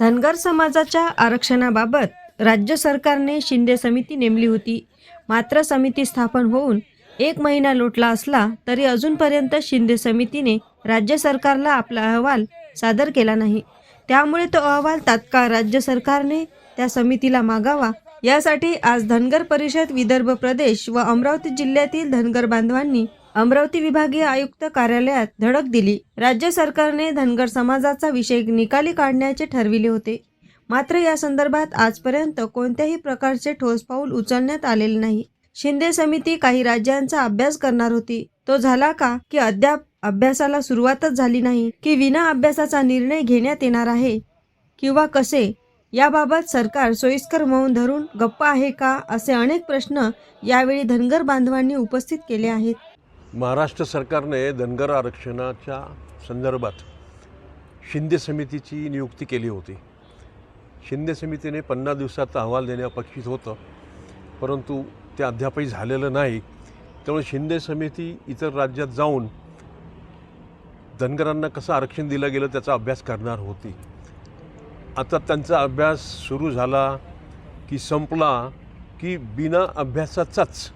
धनगर समाजाच्या आरक्षणाबाबत राज्य सरकारने शिंदे समिती नेमली होती. मात्र समिती स्थापन होऊन एक महिना लोटला असला तरी अजूनपर्यंत शिंदे समितीने राज्य सरकारला आपला अहवाल सादर केला नाही. त्यामुळे तो अहवाल तात्काळ राज्य सरकारने त्या समितीला मागावा. यासाठी आज धनगर परिषद विदर्भ प्रदेश व अमरावती जिल्ह्यातील धनगर बांधवांनी अमरावती विभागीय आयुक्त कार्यालयात धडक दिली. राज्य सरकारने धनगर समाजाचा विषय निकाली काढण्याचे ठरविले होते. मात्र या संदर्भात आजपर्यंत कोणत्याही प्रकारचे ठोस पाऊल उचलण्यात आलेले नाही. शिंदे समिती काही राज्यांचा अभ्यास करणार होती. तो झाला का की अद्याप अभ्यासाला सुरुवातच झाली नाही की विना अभ्यासाचा निर्णय घेण्यात येणार आहे? किंवा कसे? याबाबत सरकार सोयीस्कर मौन धरून गप्पा आहे का? असे अनेक प्रश्न यावेळी धनगर बांधवांनी उपस्थित केले आहेत. महाराष्ट्र सरकारने धनगर आरक्षणाच्या संदर्भात शिंदे समितीची नियुक्ती केली होती. शिंदे समितीने पन्नास दिवसात अहवाल देणे अपेक्षित होतं परंतु ते अद्यापही झालेलं नाही. त्यामुळे शिंदे समिती इतर राज्यात जाऊन धनगरांना कसं आरक्षण दिलं गेलं त्याचा अभ्यास करणार होती. आता त्यांचा अभ्यास सुरू झाला की संपला की बिना अभ्यासाचाच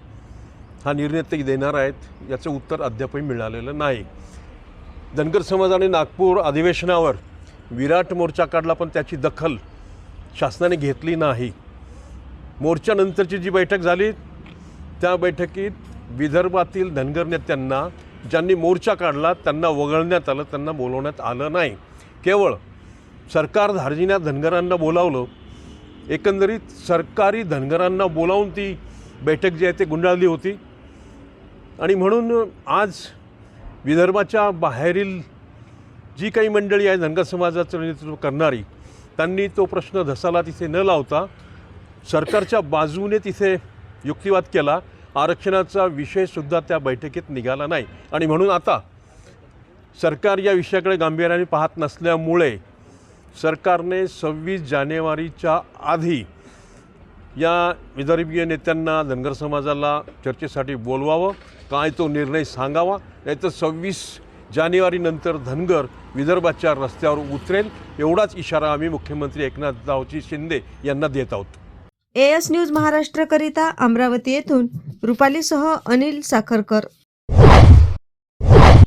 हा निर्णय ते देणार आहेत याचं उत्तर अद्यापही मिळालेलं नाही. धनगर समाजाने नागपूर अधिवेशनावर विराट मोर्चा काढला पण त्याची दखल शासनाने घेतली नाही. मोर्चानंतरची जी बैठक झाली त्या बैठकीत विदर्भातील धनगर नेत्यांना ज्यांनी मोर्चा काढला त्यांना वगळण्यात आलं त्यांना बोलवण्यात आलं नाही. केवळ सरकार धार्जिन्या धनगरांना बोलावलं एकंदरीत सरकारी धनगरांना बोलावून ती बैठक जी आहे ती गुंडाळली होती. आणि म्हणून आज विदर्भाच्या बाहेरील जी काही मंडळी आहे धनगर समाजाचं नेतृत्व करणारी त्यांनी तो प्रश्न धसाला तिथे न लावता सरकारच्या बाजूने तिथे युक्तिवाद केला. आरक्षणाचा विषयसुद्धा त्या बैठकीत निघाला नाही. आणि म्हणून आता सरकार या विषयाकडे गांभीर्याने पाहत नसल्यामुळे सरकारने सव्वीस जानेवारीच्या आधी या विदर्भीय नेत्यांना धनगर समाजाला चर्चेसाठी बोलवावं काय तो निर्णय सांगावा नाहीतर सव्वीस जानेवारीनंतर धनगर विदर्भाच्या रस्त्यावर उतरेल एवढाच इशारा आम्ही मुख्यमंत्री एकनाथ रावजी शिंदे यांना देत आहोत. एएस न्यूज महाराष्ट्रकरिता अमरावती येथून रुपालीसह अनिल साखरकर.